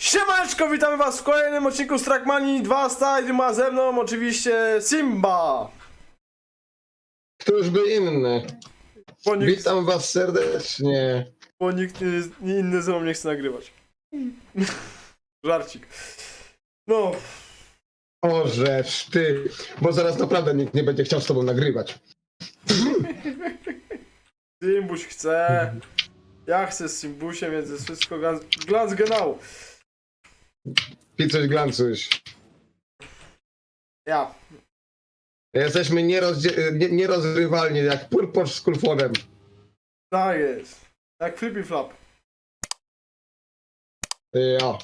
Siemaneczko, witamy was w kolejnym odcinku z Trackmanii 2 Style, ma ze mną oczywiście Simba. Któż by inny? Bo nikt, Witam was serdecznie. bo nikt nie inny ze mną nie chce nagrywać. Żarcik. No, O, rzecz, ty. Bo zaraz naprawdę nikt nie będzie chciał z tobą nagrywać. Simbuś chce. Ja chcę z Simbusiem, więc jest wszystko glans, glans genau. Picuś glancuś. Ja. Jesteśmy nierozdzie- nie, nierozrywalni, jak purpur z kulfonem. Tak jest. Jak flippy flap. Ja.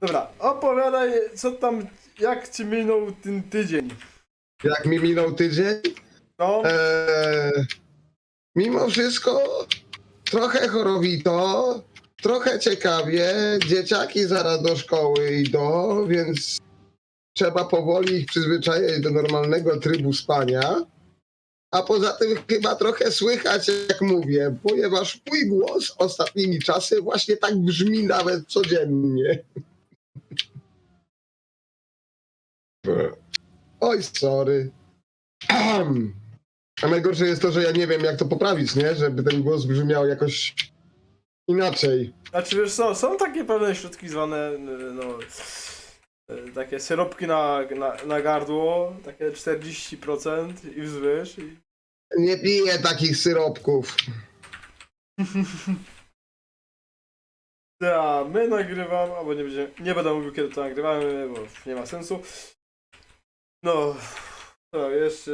Dobra, opowiadaj, co tam, jak ci minął ten tydzień. Jak mi minął tydzień, No, eee, mimo wszystko trochę chorowito, trochę ciekawie. Dzieciaki zaraz do szkoły idą, więc trzeba powoli ich przyzwyczajać do normalnego trybu spania. A poza tym chyba trochę słychać, jak mówię, ponieważ mój głos ostatnimi czasy właśnie tak brzmi nawet codziennie. Oj, sorry. A najgorsze jest to, że ja nie wiem, jak to poprawić, nie? Żeby ten głos brzmiał jakoś inaczej. Znaczy wiesz co, są takie pewne środki zwane, no, e, takie syropki na, na, na gardło, takie 40% i wzwyż. I... Nie piję takich syropków. Ja, my nagrywamy, albo nie, będzie, nie będę mówił kiedy to nagrywamy, bo nie ma sensu. No, to jeszcze...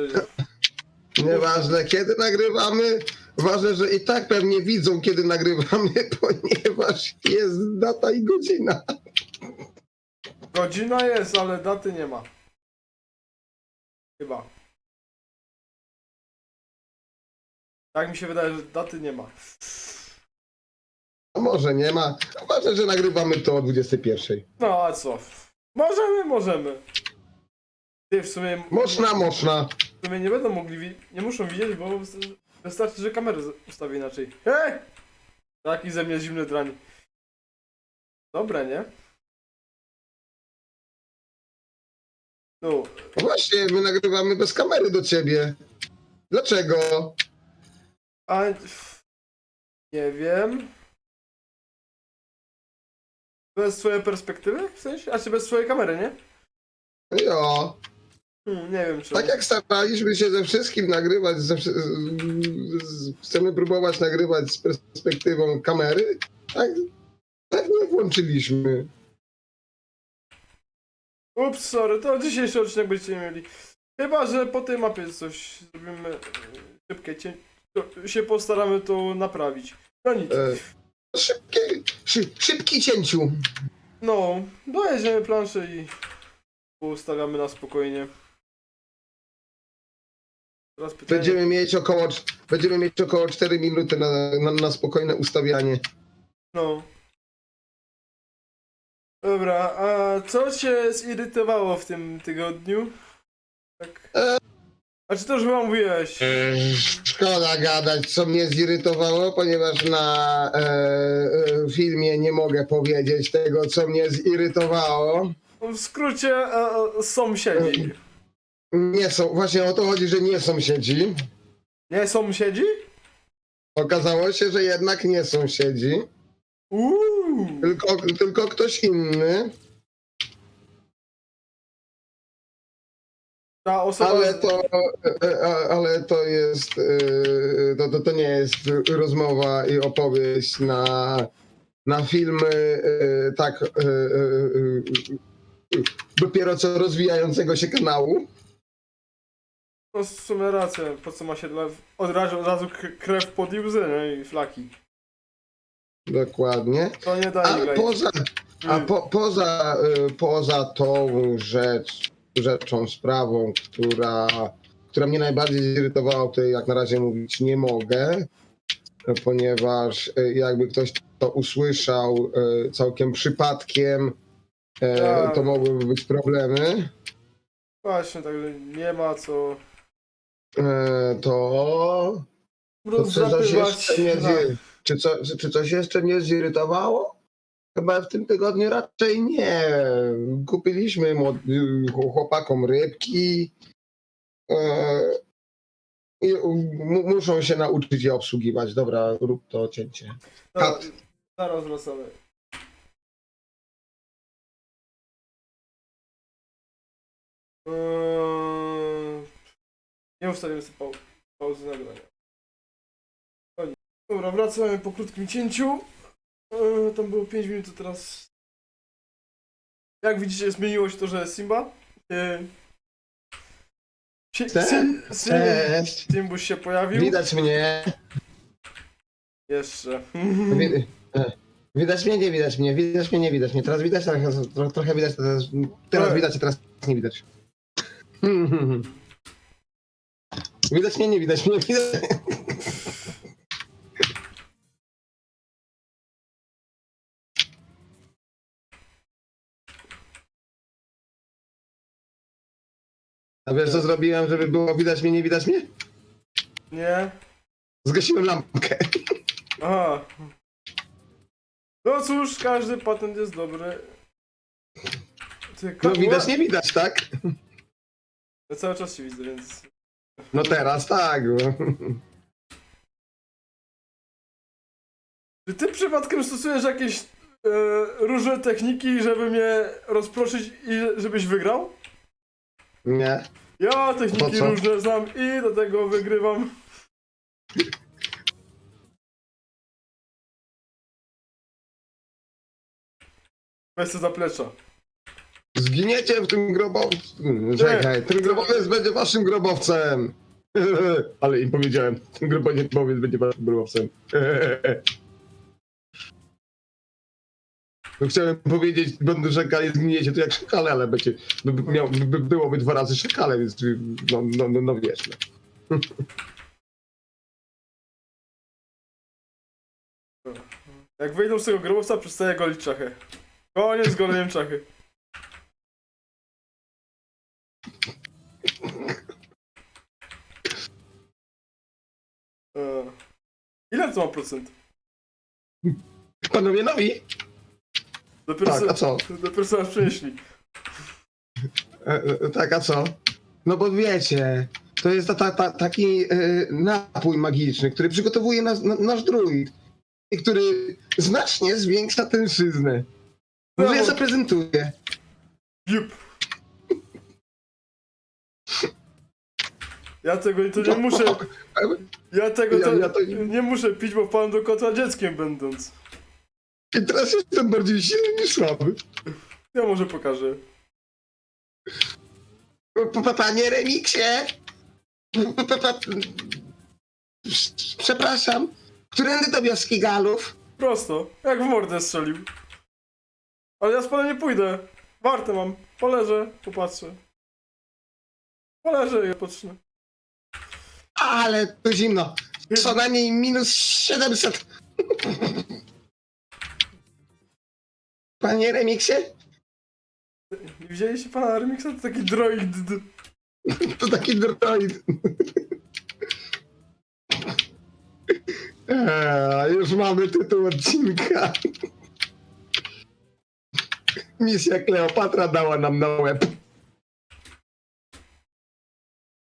Nieważne, kiedy nagrywamy. Ważne, że i tak pewnie widzą, kiedy nagrywamy, ponieważ jest data i godzina. Godzina jest, ale daty nie ma. Chyba. Tak mi się wydaje, że daty nie ma. A może nie ma. Ważne, że nagrywamy to o 21. No a co? Możemy, możemy. Ty w sumie... Można, można. W sumie nie będą mogli, wi- nie muszą widzieć, bo wystarczy, że kamerę ustawię inaczej. Hej! Taki ze mnie zimny drań. Dobre, nie? No, No Właśnie, my nagrywamy bez kamery do ciebie. Dlaczego? a... Nie wiem. Bez swojej perspektywy? W sensie? A czy bez swojej kamery, nie? Ja. Hmm, nie wiem, czy... Tak jak staraliśmy się ze wszystkim nagrywać, ze, wszy- z, chcemy próbować nagrywać z perspektywą kamery, tak, tak nie włączyliśmy. Ups, sorry, to dzisiejszy odcinek będziecie mieli. Chyba, że po tej mapie coś zrobimy e, szybkie cię... to się postaramy to naprawić. No nic. E, szybkie, szy, szybki cięciu. No, dojedziemy planszę i ustawiamy na spokojnie. Teraz pytanie. Będziemy mieć około, będziemy mieć około 4 minuty na, na, na spokojne ustawianie. No. Dobra, a co cię zirytowało w tym tygodniu? Tak. E. A czy to już chyba mówiłeś? Szkoda gadać, co mnie zirytowało, ponieważ na e, e, filmie nie mogę powiedzieć tego, co mnie zirytowało. W skrócie e, e, sąsiedzi. Nie są, właśnie o to chodzi, że nie sąsiedzi. Nie sąsiedzi? Okazało się, że jednak nie sąsiedzi, Uuu. tylko, tylko ktoś inny, Ta osoba. ale to, e, e, ale to jest, e, to, to, to nie jest rozmowa i opowieść na, na filmy e, tak e, e, e, dopiero co rozwijającego się kanału. No w sumie rację, po co ma się dla... od razu, od razu k- krew pod i łzy, nie? I flaki. Dokładnie. To nie daje A grać. poza, a Mm. po, poza, y, poza tą rzecz, rzeczą, sprawą, która, która mnie najbardziej zirytowała, o której jak na razie mówić nie mogę, ponieważ y, jakby ktoś to usłyszał y, całkiem przypadkiem, y, Tak. to mogłyby być problemy. Właśnie, także nie ma co Y, To, to co, coś jeszcze mnie, czy, co, czy coś jeszcze mnie zirytowało? Chyba w tym tygodniu raczej nie. Kupiliśmy młod- chłopakom rybki. E, i mu- muszą się nauczyć je obsługiwać. Dobra, rób to cięcie. Zaraz, Kat. zaraz wracamy. Eee, Nie ustawiam sobie pau pauzy nagrania. O nie. Dobra, wracamy po krótkim cięciu. Eee, Tam było 5 minut, to teraz... Jak widzicie, zmieniło się to, że Simba. Eee, Si- Cześć. Simbuś się pojawił. Widać mnie. Jeszcze. E, Widać mnie, nie widać mnie. Widać mnie, nie widać mnie. Teraz widać, trochę, tro- trochę widać, teraz, teraz widać, a teraz nie widać. Widać mnie, nie widać mnie. Widać... A wiesz co zrobiłem, żeby było widać mnie, nie widać mnie? Nie? Zgasiłem lampkę. Aha. No cóż, każdy patent jest dobry. Ty, No widać, nie widać, tak? Ja cały czas się widzę, więc... No teraz tak. Czy ty przypadkiem stosujesz jakieś e, różne techniki, żeby mnie rozproszyć i żebyś wygrał? Nie. Ja techniki co? różne znam i do tego wygrywam. Sobie zaplecza. Zginiecie w tym grobowcu. Czekaj, ten grobowiec będzie waszym grobowcem. Ale im powiedziałem, ten grobowiec będzie waszym grobowcem. No chciałem powiedzieć, będą szakali, zginiecie to jak szakale, ale będzie, by, by, miał, by, byłoby dwa razy szakale, więc no, no, no, no wiesz. No. Jak wyjdą z tego grobowca, przestaję golić czachy. Koniec goleniem czachy. E, Ile to ma procent? Panowie nowi? Dopiero Tak, se- a co? Dopiero sobie nas przenieśli. E, e, tak, a co? No bo wiecie, to jest ta, ta, ta, taki e, napój magiczny, który przygotowuje nas, na, nasz druid i który znacznie zwiększa tężyznę. Może ja Brawo. zaprezentuję. Jup. Ja tego to nie muszę. Ja tego to, Ja- ja to- nie muszę pić, bo wpadłem do kotła dzieckiem będąc. I teraz jestem bardziej silny niż słaby. Ja może pokażę. Panie Remiksie! Przepraszam. Którędy do wioski Galów? Prosto. Jak w mordę strzelił. Ale ja z panem nie pójdę. Warte mam. Poleżę, popatrzę. Poleżę i odpocznę. Ale to zimno. Co najmniej minus 700. Panie Remiksie? Nie widzieliście pana Remixa? To taki droid. To taki droid. Eee, już mamy tytuł odcinka. Misja Kleopatra dała nam na łeb.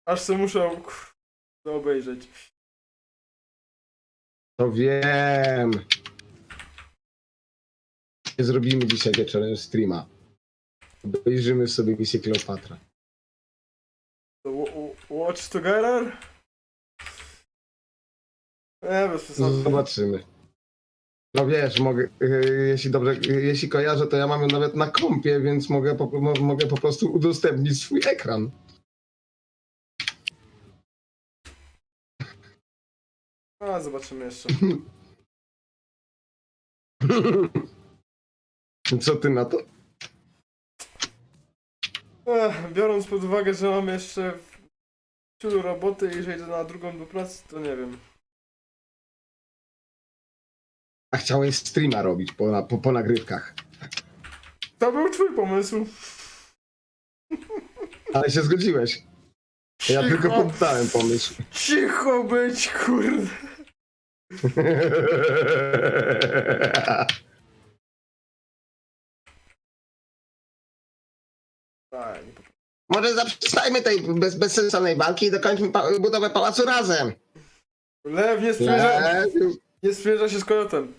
Aż se muszę obejrzeć. To wiem. Nie zrobimy dzisiaj wieczorem streama. Obejrzymy sobie misję Kleopatra. To wa- Watch Together? Nie, bez przesady. Zobaczymy. No wiesz, mogę, yy, jeśli dobrze, yy, jeśli kojarzę, to ja mam ją nawet na kompie, więc mogę po, mo, mogę po prostu udostępnić swój ekran. A, zobaczymy jeszcze. Co ty na to? Ech, biorąc pod uwagę, że mam jeszcze w tylu roboty i że idę na drugą do pracy, to nie wiem. A chciałeś streama robić po, na- po, po nagrywkach. To był twój pomysł. Ale się zgodziłeś. Ja Cicho. tylko poddałem pomysł. Cicho być, kurde. Może zaprzestajmy tej bez, bezsensownej walki i dokończmy pa budowę pałacu razem. Lew nie sprzymierza, Lew. nie sprzymierza się z kojotem.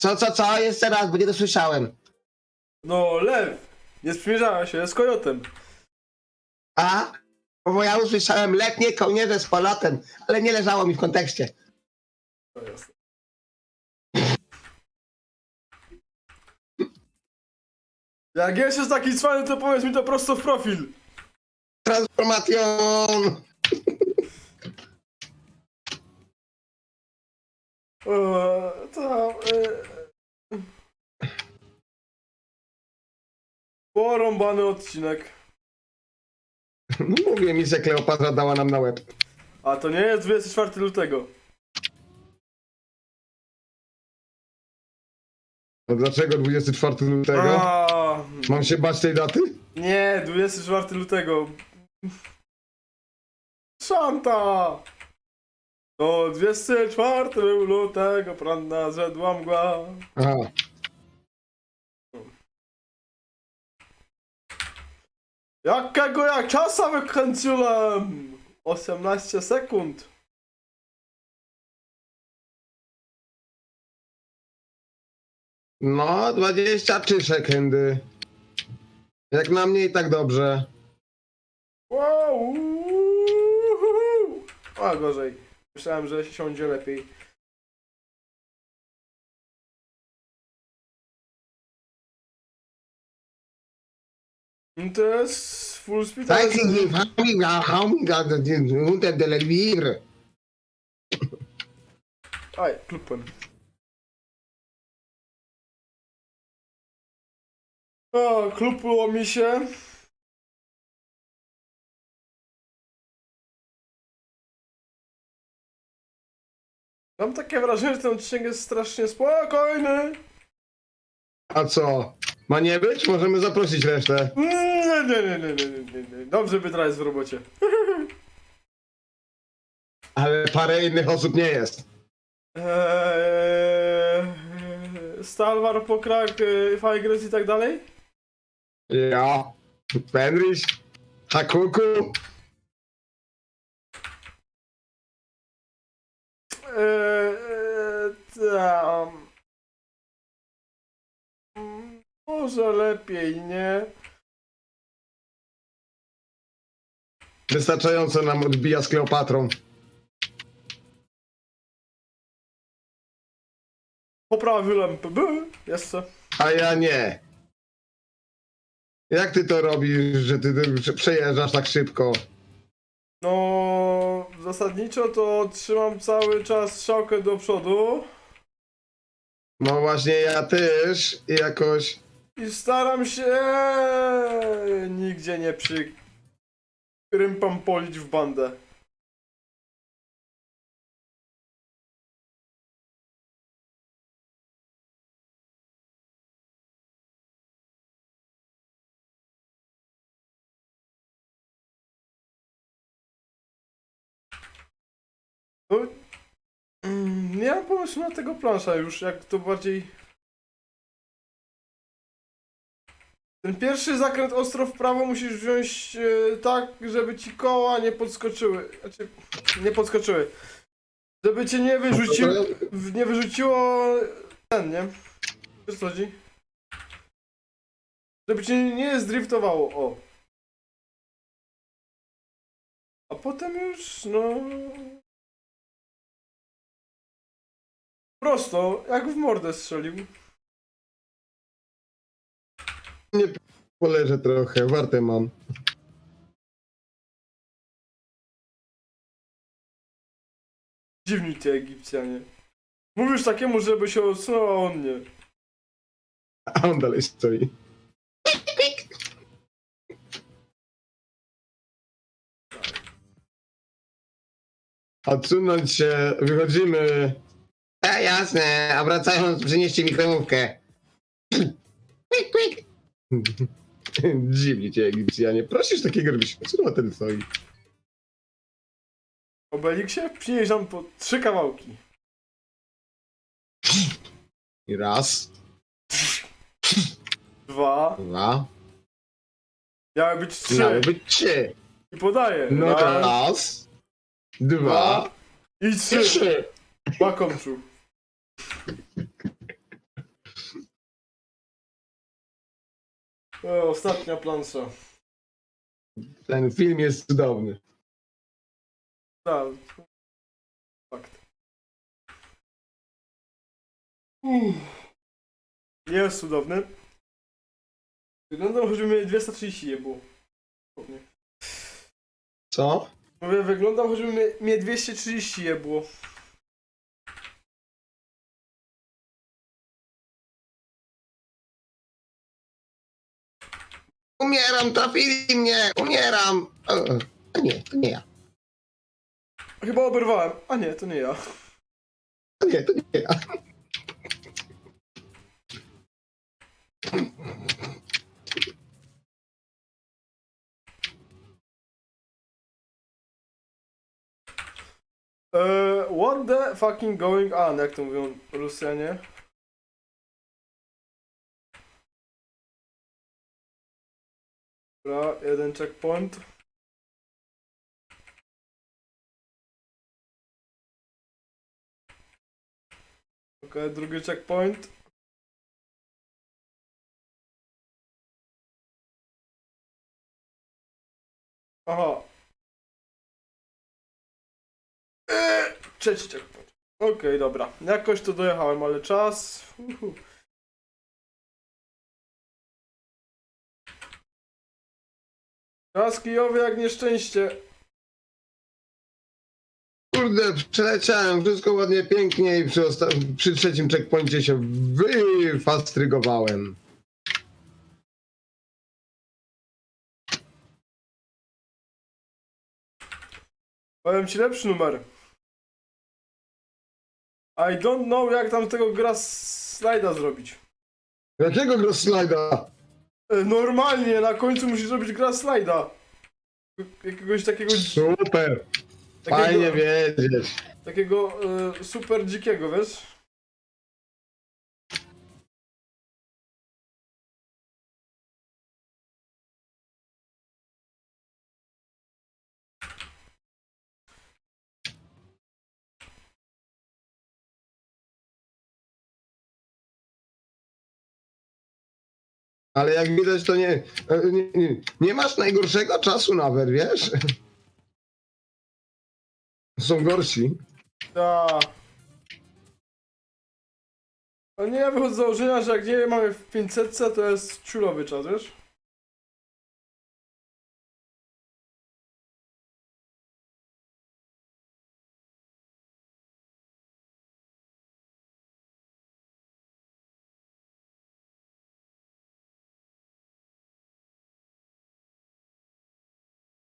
Co, co, co? Jeszcze raz, bo nie dosłyszałem. No, lew nie sprzymierzała się z kojotem. A? Bo ja usłyszałem letnie kołnierze z polotem, ale nie leżało mi w kontekście. To. Jak jesteś taki cwany, to powiedz mi to prosto w profil. Transformation! Eee, to... Eee... Porąbany odcinek. No mówię mi, że Kleopatra dała nam na łeb. A to nie jest 24 lutego. No dlaczego 24 lutego? A, Mam się bać tej daty? nie, 24 lutego. Szanta! To 24 lutego, prawda, zrzedła mgła. Aha. Jakiego ja czasa wykręciłem? 18 sekund. No, 23 sekundy. Jak na mnie i tak dobrze. Wow! uhuhu. A gorzej. Myślałem, że siądzie lepiej. No To jest full speed. Zeig die Familie, Familie, unter der Livre. Aj, klupem. O, klupło mi się. Mam takie wrażenie, że ten odcinek jest strasznie spokojny. A co? Ma nie być? Możemy zaprosić resztę. Nie, nie, nie, nie, nie, nie, nie. Dobrze by teraz w robocie. Ale parę innych osób nie jest. Eee, Stalwar, Pokrak, e, Fajgres i tak dalej? Ja. Fenris. Hakuku. Eee, tam. Mm, Może lepiej, nie? Wystarczająco nam odbija z Kleopatrą. Poprawił lampy. By, jeszcze. A ja nie. Jak ty to robisz, że ty ty przejeżdżasz tak szybko? No, zasadniczo to trzymam cały czas strzałkę do przodu No właśnie ja też i jakoś... i staram się nigdzie nie przy rympam polić w bandę. No, nie mam pomysłu na tego plansza już, jak to bardziej... Ten pierwszy zakręt ostro w prawo musisz wziąć e, tak, żeby ci koła nie podskoczyły. Znaczy, nie podskoczyły. Żeby cię nie wyrzuciło, w- nie wyrzuciło ten, nie? Wiesz co chodzi? Żeby cię nie zdriftowało, o. A potem już, no... Prosto, jak w mordę strzelił. Nie poleżę trochę, warte mam. Dziwni ci Egipcjanie. Mówisz takiemu, żeby się odsunął, a on nie. A on dalej stoi. Odsunąć się, wychodzimy. E, jasne, a wracając przynieście mi kremówkę. Quick, quick. Dziwni cię Egipcjanie. Prosisz takiego, żebyś odsunął ten stoi. Obeliksie, przynieś nam po trzy kawałki. I raz, Dwa, dwa, Miały być trzy. Miały być trzy. I podaję. No Raz, raz, dwa i trzy. trzy. Bakomczu. O, ostatnia plansza. Ten film jest cudowny. Tak. Fakt. Uff. Jest cudowny. Wyglądał, choćby mnie 230 je było. Co? Mówię, wyglądał, choćby mnie, mnie 230 je było. Umieram, trafili mnie, umieram. E, A nie, to nie ja. Chyba oberwałem. A nie, to nie ja. To nie, to nie ja. Eee, what the fucking going on, jak to mówią Rosjanie? Dobra, jeden checkpoint. Okej, drugi checkpoint. Aha. Eee, trzeci checkpoint. Okej, dobra. Jakoś to dojechałem, ale czas. Uhu. Czas kijowy jak nieszczęście. Kurde, przeleciałem, wszystko ładnie, pięknie i przy, osta- przy trzecim checkpoincie się wyfastrygowałem. Powiem ci lepszy numer. I don't know jak tam tego gra slajda zrobić. Jakiego gross slajda? E, Normalnie na końcu musisz zrobić gra slajda. Jakiegoś takiego, Super, fajnie takiego, wiedzieć. takiego e, super dzikiego, wiesz? Ale jak widać, to nie, e, nie, nie, nie masz najgorszego czasu nawet, wiesz? Są gorsi. Ta. Ale nie, wychodzę z założenia, że jak nie mamy w 500, to jest ciulowy czas, wiesz?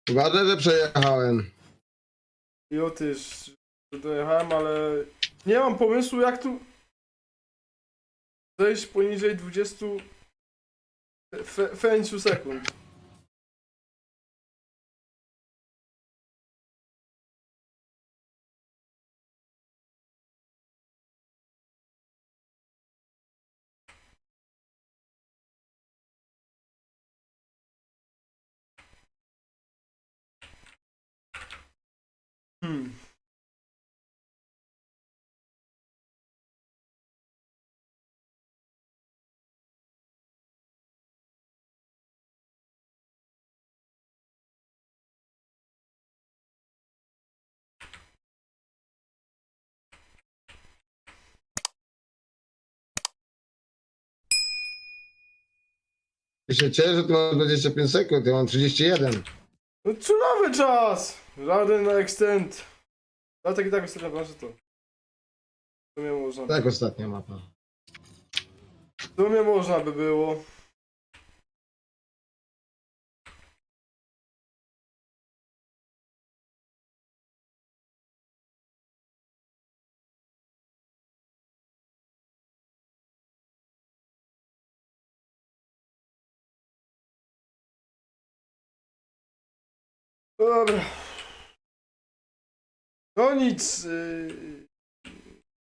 Ważne, że przejechałem. I o tyż dojechałem, ale nie mam pomysłu jak tu zejść poniżej 20 fe, 5 sekund. Hmm. Ty się cieszę, że ty masz 25 sekund, ja mam 31. No ciulowy czas! Żaden na extend. Ale tak i tak ostatnia plansza to. W sumie można. Tak, ostatnia mapa. W sumie można by było. Dobra. To nic.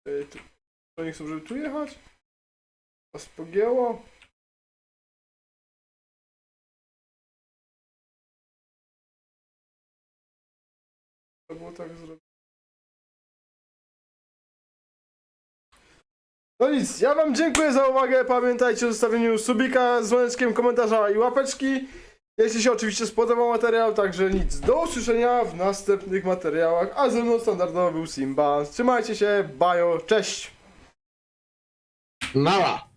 Tu- to nie chcą, żeby tu jechać? Was pogięło? To było tak zrobione. No nic, ja wam dziękuję za uwagę. Pamiętajcie o zostawieniu subika, dzwoneczkiem, komentarza i łapeczki. Jeśli się oczywiście spodobał materiał, także nic. Do usłyszenia w następnych materiałach. A ze mną standardowo był Simba. Trzymajcie się, bajo, cześć! Nara!